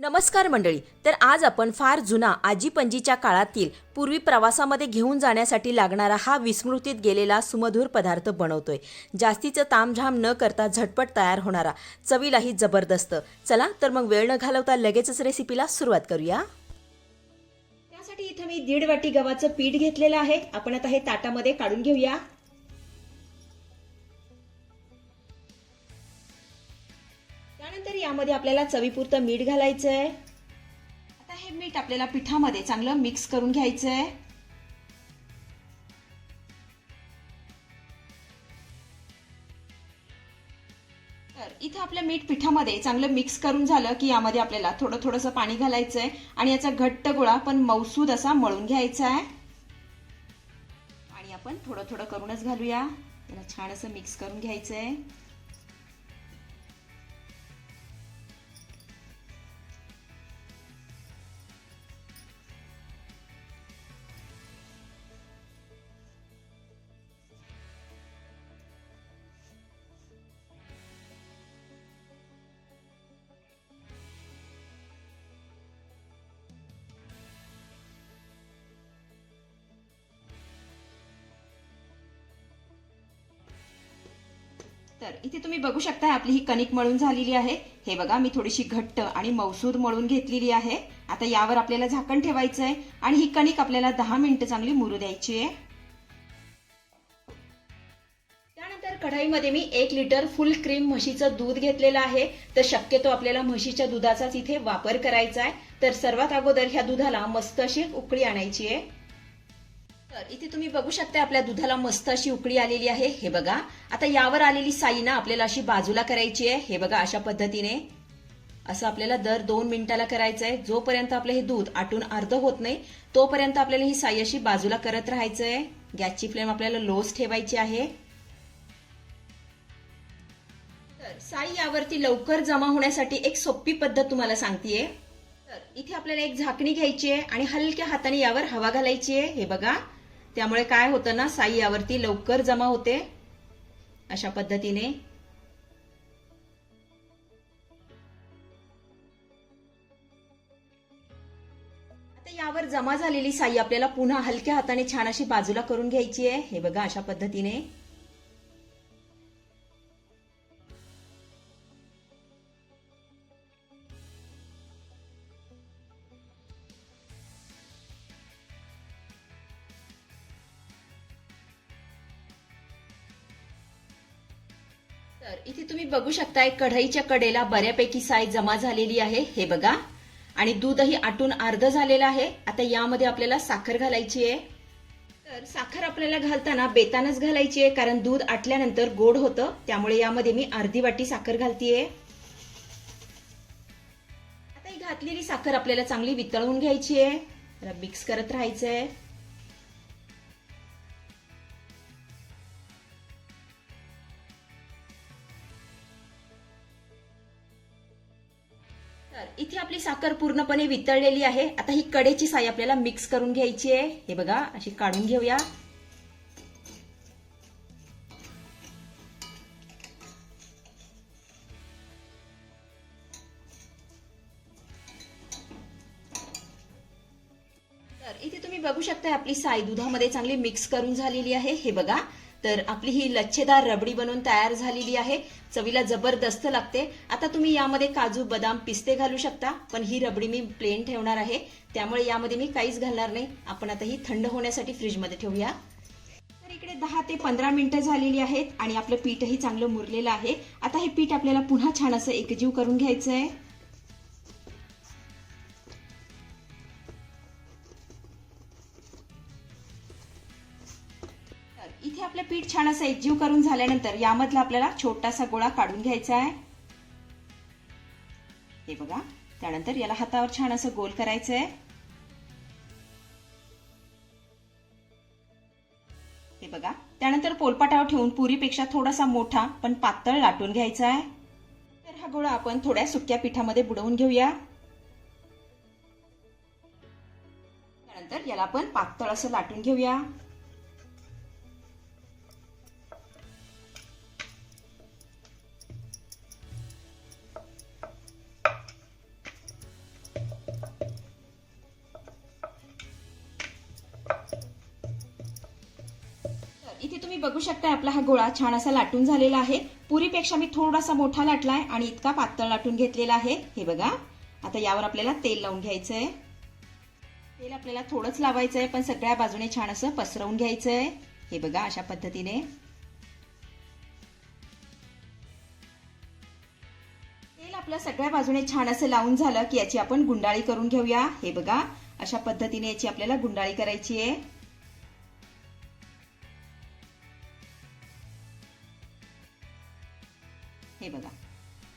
नमस्कार मंडळी तर आज आपण फार जुना आजी पणजीच्या काळातील पूर्वी प्रवासामध्ये घेऊन जाण्यासाठी लागणारा हा विस्मृतीत गेलेला सुमधूर पदार्थ बनवतोय. जास्तीचं तामझाम न करता झटपट तयार होणारा चवीलाही जबरदस्त. चला तर मग वेळ न घालवता लगेचच रेसिपीला सुरुवात करूया. त्यासाठी इथं मी दीड वाटी गव्हाचं पीठ घेतलेलं आहे. आपण आता हे ताटामध्ये काढून घेऊया. यामध्ये आपल्याला चवीपुरतं मीठ घालायचं आहे आता हे मीठ आपल्याला पिठामध्ये चांगलं मिक्स करून घ्यायचं आहे तर इथं आपलं मीठ पिठामध्ये चांगलं मिक्स करून झालं की यामध्ये आपल्याला थोडं थोडंसं पाणी घालायचं आहे आणि याचा घट्ट गोळा पण मौसूद असा मळून घ्यायचा आहे आणि आपण थोडं थोडं करूनच घालूया. त्याला छान असं मिक्स करून घ्यायचं आहे तर इथे तुम्ही बघू शकता आपली ही कणिक मळून झालेली आहे. हे बघा मी थोडीशी घट्ट आणि मौसूद मळून घेतलेली आहे. आता यावर आपल्याला झाकण ठेवायचं आहे आणि ही कणिक आपल्याला दहा मिनिटं चांगली मुरू द्यायची आहे. त्यानंतर कढाईमध्ये मी एक लिटर फुल क्रीम म्हशीचं दूध घेतलेलं आहे. तर शक्यतो आपल्याला म्हशीच्या दुधाचाच इथे वापर करायचा आहे तर सर्वात अगोदर ह्या दुधाला मस्त अशी उकळी आणायची आहे. तर इथे तुम्ही बघू शकता आपल्या दुधाला मस्त अशी उकळी आलेली आहे. हे बघा. आता यावर आलेली साई ना आपल्याला अशी बाजूला करायची आहे. हे बघा अशा पद्धतीने. असं आपल्याला दर दोन मिनिटाला करायचं आहे जोपर्यंत आपलं हे दूध आटून अर्ध होत नाही तोपर्यंत आपल्याला ही साई अशी बाजूला करत राहायचं आहे गॅसची फ्लेम आपल्याला लोच ठेवायची आहे. तर साई यावरती लवकर जमा होण्यासाठी एक सोपी पद्धत तुम्हाला सांगतेय. तर इथे आपल्याला एक झाकणी घ्यायची आहे आणि हलक्या हाताने यावर हवा घालायची आहे. हे बघा. त्यामुळे काय होतं ना साई यावरती लवकर जमा होते. अशा पद्धतीने. आता यावर जमा झालेली साई आपल्याला पुन्हा हलक्या हाताने छान अशी बाजूला करून घ्यायची आहे. हे बघा अशा पद्धतीने. तर इथे तुम्ही बघू शकता एक कढईच्या कडेला बऱ्यापैकी साय जमा झालेली आहे. हे बघा. आणि दूधही आटून अर्ध झालेलं आहे. आता यामध्ये आपल्याला साखर घालायची आहे. तर साखर आपल्याला घालताना बेतानच घालायची आहे कारण दूध आटल्यानंतर गोड होतं. त्यामुळे यामध्ये मी अर्धी वाटी साखर घालतीये. आता ही घातलेली साखर आपल्याला चांगली वितळवून घ्यायची आहे. मिक्स करत राहायचं आहे इथे आपली साखर पूर्णपणे वितळलेली आहे. आता ही कडेची साई आपल्याला मिक्स करून घ्यायची आहे. हे बघा अशी काढून घेऊया. तर इथे तुम्ही बघू शकता आपली साई दुधामध्ये चांगली मिक्स करून झालेली आहे. हे बघा तर आपली ही लच्छेदार रबडी बनवून तयार झालेली आहे. चवीला जबरदस्त लागते. आता तुम्ही यामध्ये काजू बदाम पिस्ते घालू शकता पण ही रबडी मी प्लेन ठेवणार आहे. त्यामुळे यामध्ये मी काहीच घालणार नाही. आपण आता ही थंड होण्यासाठी फ्रीजमध्ये ठेवूया. तर इकडे दहा ते पंधरा मिनिटं झालेली आहेत आणि आपलं पीठही चांगलं मुरलेलं आहे. आता हे पीठ आपल्याला पुन्हा छान असं एकजीव करून घ्यायचं आहे इथे आपलं पीठ छान असं एकजीव करून झाल्यानंतर यामधला आपल्याला छोटासा गोळा काढून घ्यायचा आहे. हे बघा त्यानंतर याला हातावर छान असं गोल करायचं आहे. हे बघा त्यानंतर पोलपाटावर ठेवून पुरीपेक्षा थोडासा मोठा पण पातळ लाटून घ्यायचा आहे. तर हा गोळा आपण थोड्या सुक्या पिठामध्ये बुडवून घेऊया. त्यानंतर याला आपण पातळ असं लाटून घेऊया. तुम्ही बघू शकता आपला हा गोळा छान असा लाटून झालेला आहे. पुरीपेक्षा मी थोडासा मोठा लाटलाय आणि इतका पातळ लाटून घेतलेला आहे. हे बघा. आता यावर आपल्याला तेल लावून घ्यायचं आहे तेल आपल्याला थोडंच लावायचं आहे पण सगळ्या बाजूने छान असं पसरवून घ्यायचं आहे हे बघा अशा पद्धतीने. तेल आपलं सगळ्या बाजूने छान असं लावून झालं की याची आपण गुंडाळी करून घेऊया. हे बघा अशा पद्धतीने याची आपल्याला गुंडाळी करायची आहे. हे बघा.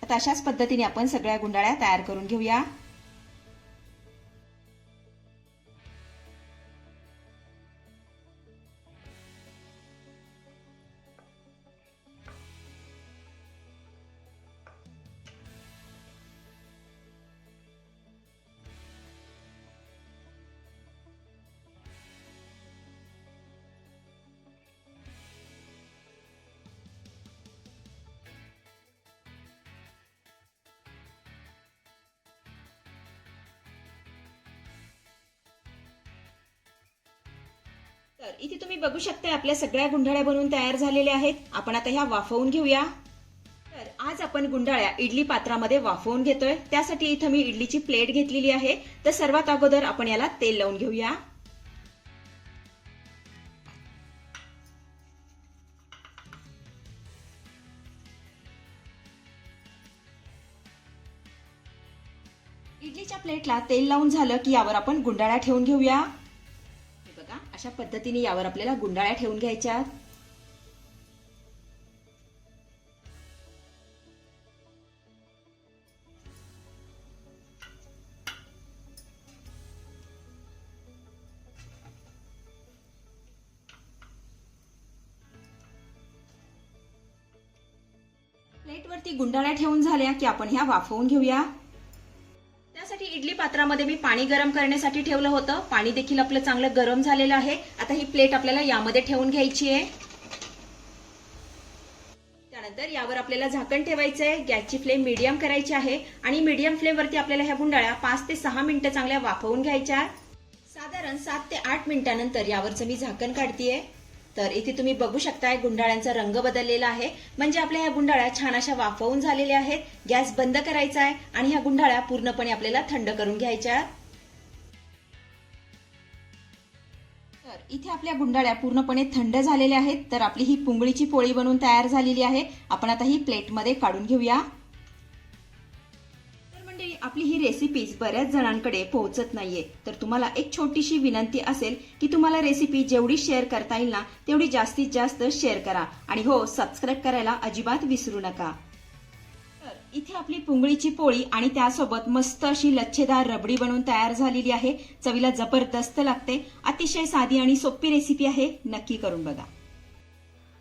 आता अशाच पद्धतीने आपण सगळ्या गुंडाळ्या तयार करून घेऊया. तर इथे तुम्ही बघू शकता आपल्या सगळ्या गुंडाळ्या बनवून तयार झालेल्या आहेत. आपण आता ह्या वाफवून घेऊया. तर आज आपण गुंडाळ्या इडली पात्रामध्ये वाफवून घेतोय. त्यासाठी इथं मी इडलीची प्लेट घेतलेली आहे. तर सर्वात अगोदर आपण याला तेल लावून घेऊया. इडलीच्या प्लेटला तेल लावून झालं की यावर आपण गुंडाळ्या ठेवून घेऊया. अशा पद्धतीने यावर आपल्याला गुंडाळ्या ठेवून घ्यायच्या. प्लेटवरती गुंडाळ्या ठेवून झाल्या की आपण ह्या वाफवून घेऊया. पात्रामध्ये मी पाणी गरम करण्यासाठी ठेवलं होतं. पाणी देखील आपलं चांगलं गरम झालेलं आहे. आता ही प्लेट आपल्याला यामध्ये ठेवून घ्यायची आहे. त्यानंतर यावर आपल्याला झाकण ठेवायचं आहे. गॅसची फ्लेम मीडियम करायची आहे आणि मीडियम फ्लेमवरती आपल्याला ह्या गुंडाळ्या पाच ते सहा मिनिटं चांगल्या वाफवून घ्यायच्या साधारण सात ते आठ मिनिटानंतर यावरचं मी झाकण काढतीये. तर इथे तुम्ही बघू शकताय गुंडाळ्यांचा रंग बदललेला आहे. म्हणजे आपल्या ह्या गुंडाळ्या छान अशा वाफवून झालेल्या आहेत. गॅस बंद करायचा आहे आणि ह्या गुंडाळ्या पूर्णपणे आपल्याला थंड करून घ्यायच्या. तर इथे आपल्या गुंडाळ्या पूर्णपणे थंड झालेल्या आहेत. तर आपली ही पुंगळीची पोळी बनवून तयार झालेली आहे. आपण आता ही प्लेटमध्ये काढून घेऊया. आपली ही रेसिपीज बऱ्याच जणांकडे पोहोचत नाहीये. तर तुम्हाला एक छोटीशी विनंती असेल की तुम्हाला रेसिपी जेवढी शेअर करता येईल ना तेवढी जास्तीत जास्त शेअर करा. आणि हो सबस्क्राईब करायला अजिबात विसरू नका. तर इथे आपली पुंगळीची पोळी आणि त्यासोबत मस्त अशी लच्छेदार रबडी बनवून तयार झालेली आहे. चवीला जबरदस्त लागते. अतिशय साधी आणि सोपी रेसिपी आहे. नक्की करून बघा.